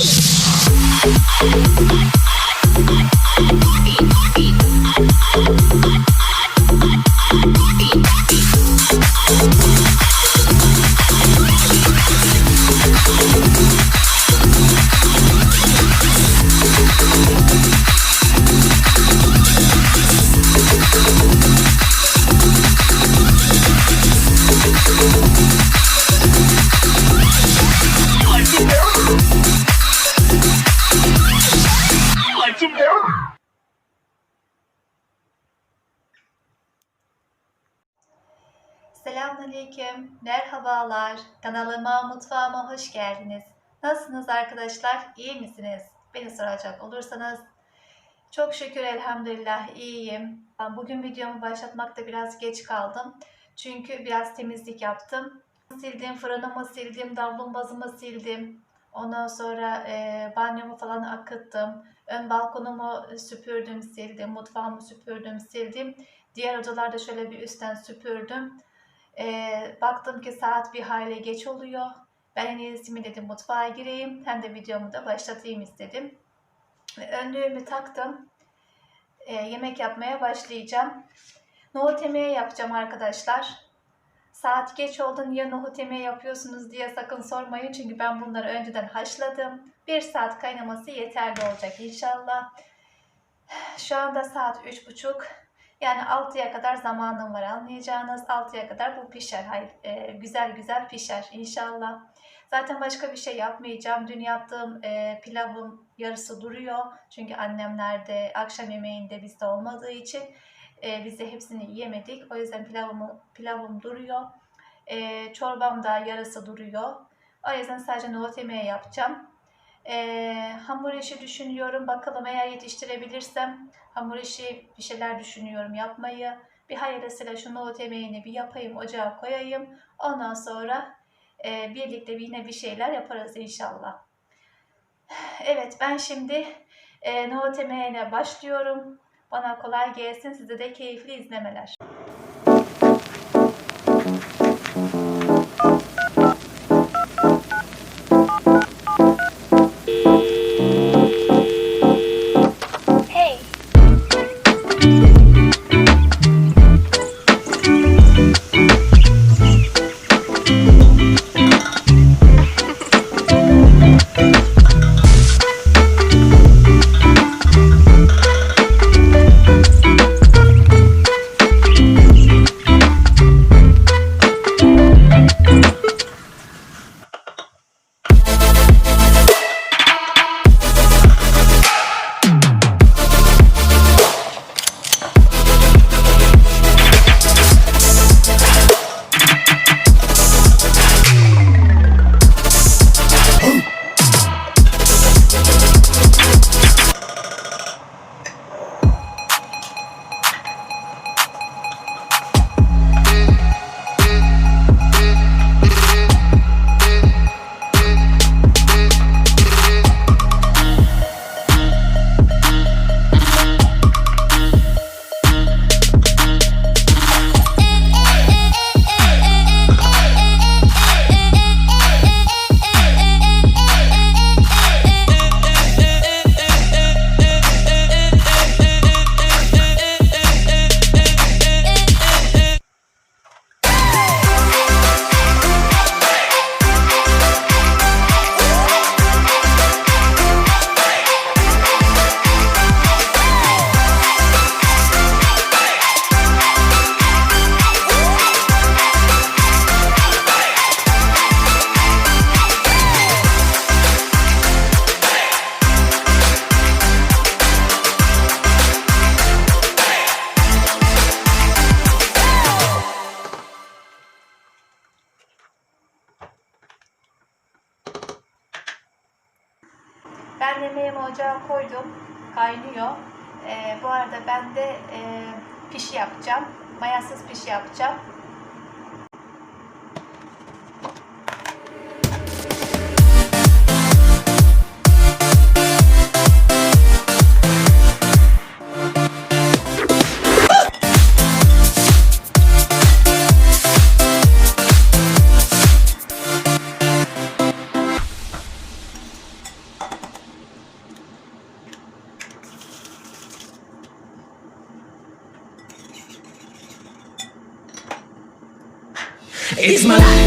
Bye. Selamünaleyküm, merhabalar. Kanalıma, mutfağıma hoş geldiniz. Nasılsınız arkadaşlar? İyi misiniz? Beni soracak olursanız çok şükür elhamdülillah iyiyim. Bugün videomu başlatmakta biraz geç kaldım. Çünkü biraz temizlik yaptım. Sildim, fırınımı sildim, davlumbazımı sildim. Ondan sonra e, banyomu falan akıttım. Ön balkonumu süpürdüm, sildim. Mutfağımı süpürdüm, sildim. Diğer odalarda şöyle bir üstten süpürdüm. Ee, baktım ki saat bir hayli geç oluyor. Ben en iyisi mi dedim mutfağa gireyim. Hem de videomu da başlatayım istedim. Önlüğümü taktım. Ee, yemek yapmaya başlayacağım. Nohut yemeği yapacağım arkadaşlar. Saat geç oldu niye nohut yemeği yapıyorsunuz diye sakın sormayın. Çünkü ben bunları önceden haşladım. Bir saat kaynaması yeterli olacak inşallah. Şu anda saat üç buçuk. Yani 6'ya kadar zamanım var anlayacağınız. 6'ya kadar bu pişer. Hayır, e, güzel güzel pişer inşallah. Zaten başka bir şey yapmayacağım. Dün yaptığım e, pilavım yarısı duruyor. Çünkü annemlerde akşam yemeğinde bizde olmadığı için e, biz de hepsini yemedik. O yüzden pilavımı, pilavım duruyor. E, çorbam da yarısı duruyor. O yüzden sadece nohut yemeği yapacağım. E, hamur işi düşünüyorum. Bakalım eğer yetiştirebilirsem hamur işi bir şeyler düşünüyorum yapmayı. Bir hayırlısıyla şu nohut yemeğini bir yapayım, ocağa koyayım. Ondan sonra e, birlikte bir yine bir şeyler yaparız inşallah. Evet ben şimdi e, nohut yemeğine başlıyorum. Bana kolay gelsin. Size de keyifli izlemeler. Koydum. Kaynıyor. Ee, bu arada ben de e, pişi yapacağım. Mayasız pişi yapacağım. It's my life.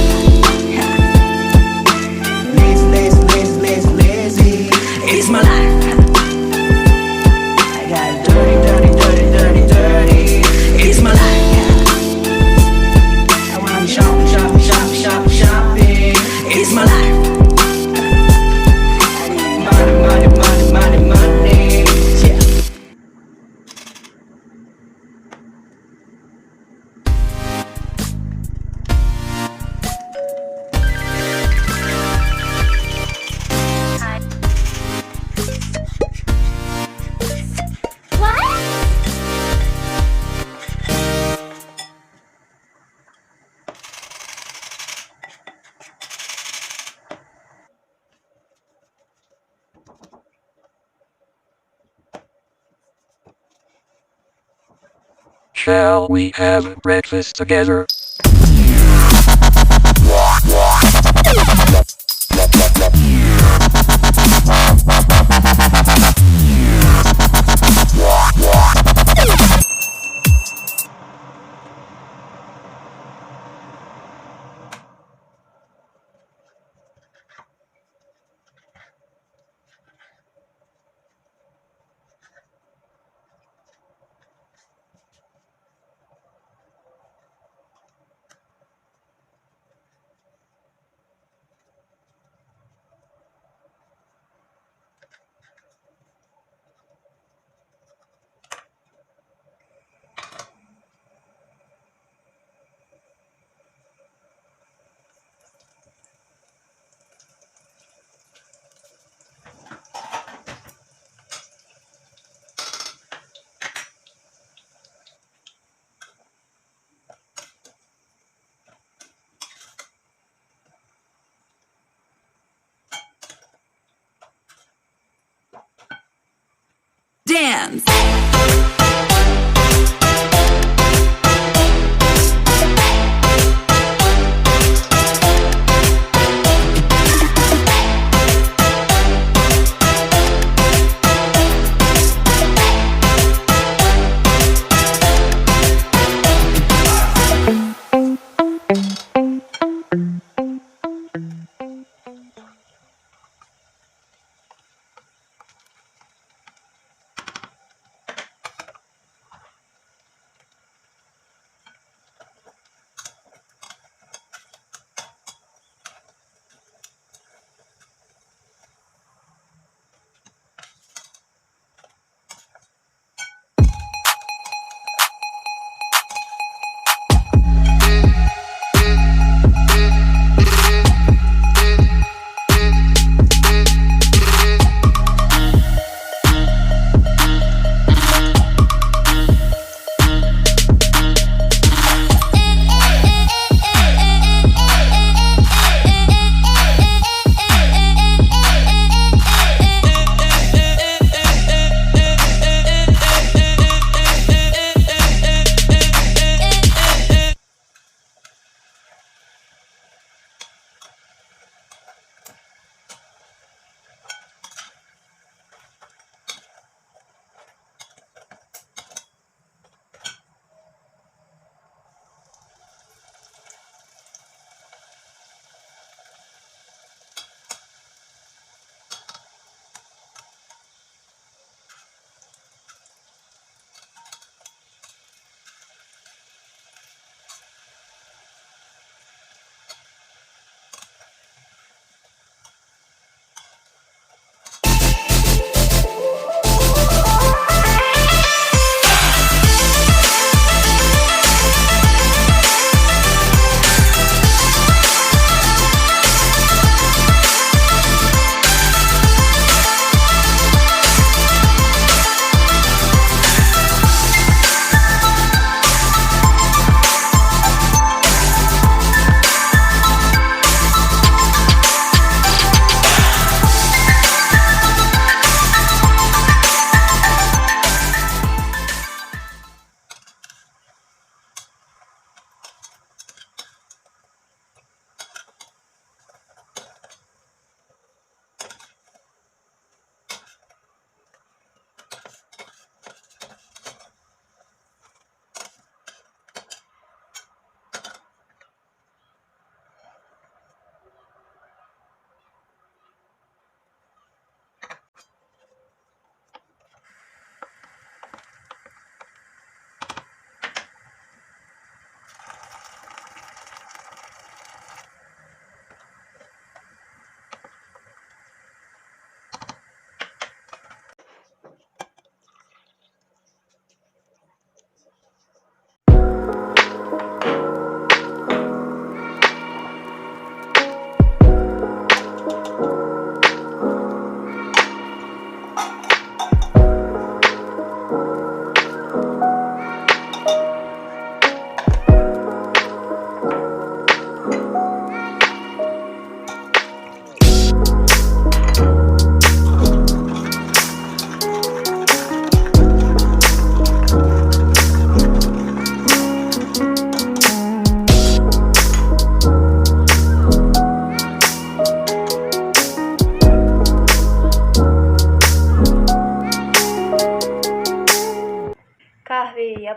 Shall we have breakfast together? Hands.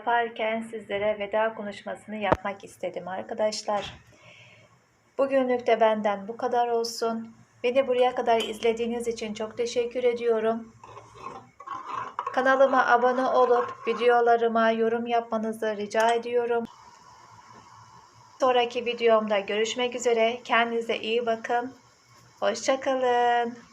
Giderken sizlere veda konuşmasını yapmak istedim arkadaşlar. Bugünlük de benden bu kadar olsun. Beni buraya kadar izlediğiniz için çok teşekkür ediyorum. Kanalıma abone olup videolarıma yorum yapmanızı rica ediyorum. Sonraki videomda görüşmek üzere. Kendinize iyi bakın. Hoşçakalın.